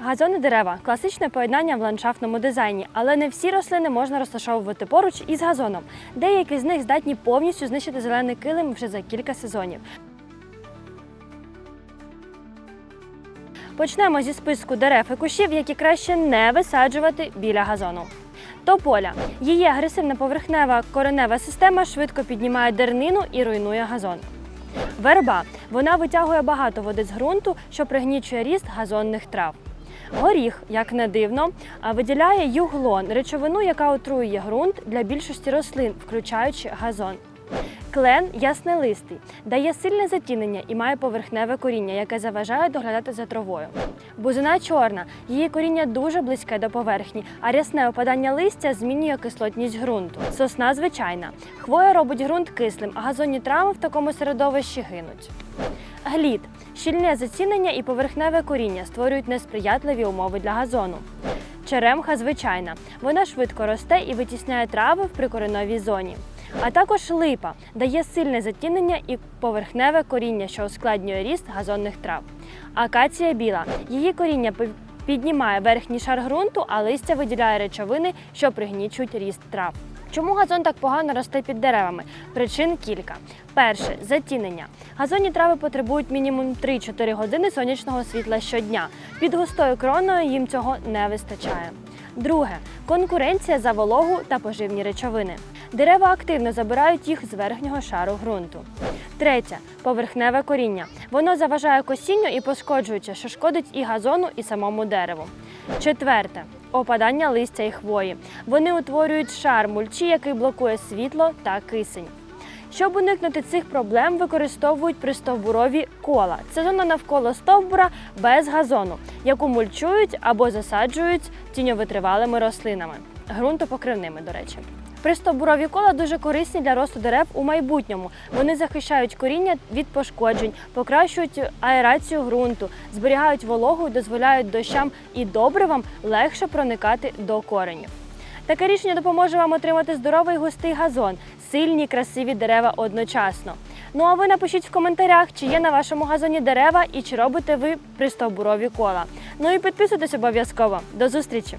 Газони дерева класичне поєднання в ландшафтному дизайні, але не всі рослини можна розташовувати поруч із газоном. Деякі з них здатні повністю знищити зелений килим вже за кілька сезонів. Почнемо зі списку дерев і кущів, які краще не висаджувати біля газону. Тополя. Її агресивна поверхнева коренева система швидко піднімає дернину і руйнує газон. Верба. Вона витягує багато води з ґрунту, що пригнічує ріст газонних трав. Горіх, як не дивно, виділяє юглон речовину, яка отруює ґрунт для більшості рослин, включаючи газон. Клен яснелистий, дає сильне затінення і має поверхневе коріння, яке заважає доглядати за травою. Бузина чорна, її коріння дуже близьке до поверхні, а рясне опадання листя змінює кислотність ґрунту. Сосна звичайна. Хвоя робить ґрунт кислим, а газонні трави в такому середовищі гинуть. Глід щільне зацінення і поверхневе коріння створюють несприятливі умови для газону. Черемха звичайна. Вона швидко росте і витісняє трави в прикореновій зоні. А також липа дає сильне затінення і поверхневе коріння, що ускладнює ріст газонних трав. Акація біла. Її коріння піднімає верхній шар ґрунту, а листя виділяє речовини, що пригнічують ріст трав. Чому газон так погано росте під деревами? Причин кілька. Перше затінення. Газонні трави потребують мінімум 3-4 години сонячного світла щодня. Під густою кроною їм цього не вистачає. Друге конкуренція за вологу та поживні речовини. Дерева активно забирають їх з верхнього шару ґрунту. Третє поверхневе коріння. Воно заважає косінню і пошкоджуюче, що шкодить і газону, і самому дереву. Четверте опадання листя і хвої. Вони утворюють шар мульчі, який блокує світло та кисень. Щоб уникнути цих проблем, використовують пристовбурові кола. Це зона навколо стовбура без газону, яку мульчують або засаджують тіньовитривалими рослинами, ґрунтопокривними, до речі. Пристовбурові кола дуже корисні для росту дерев у майбутньому. Вони захищають коріння від пошкоджень, покращують аерацію ґрунту, зберігають вологу, дозволяють дощам і добривам легше проникати до коренів. Таке рішення допоможе вам отримати здоровий густий газон, сильні красиві дерева одночасно. Ну а ви напишіть в коментарях, чи є на вашому газоні дерева і чи робите ви пристовбурові кола. Ну і підписуйтесь обов'язково. До зустрічі!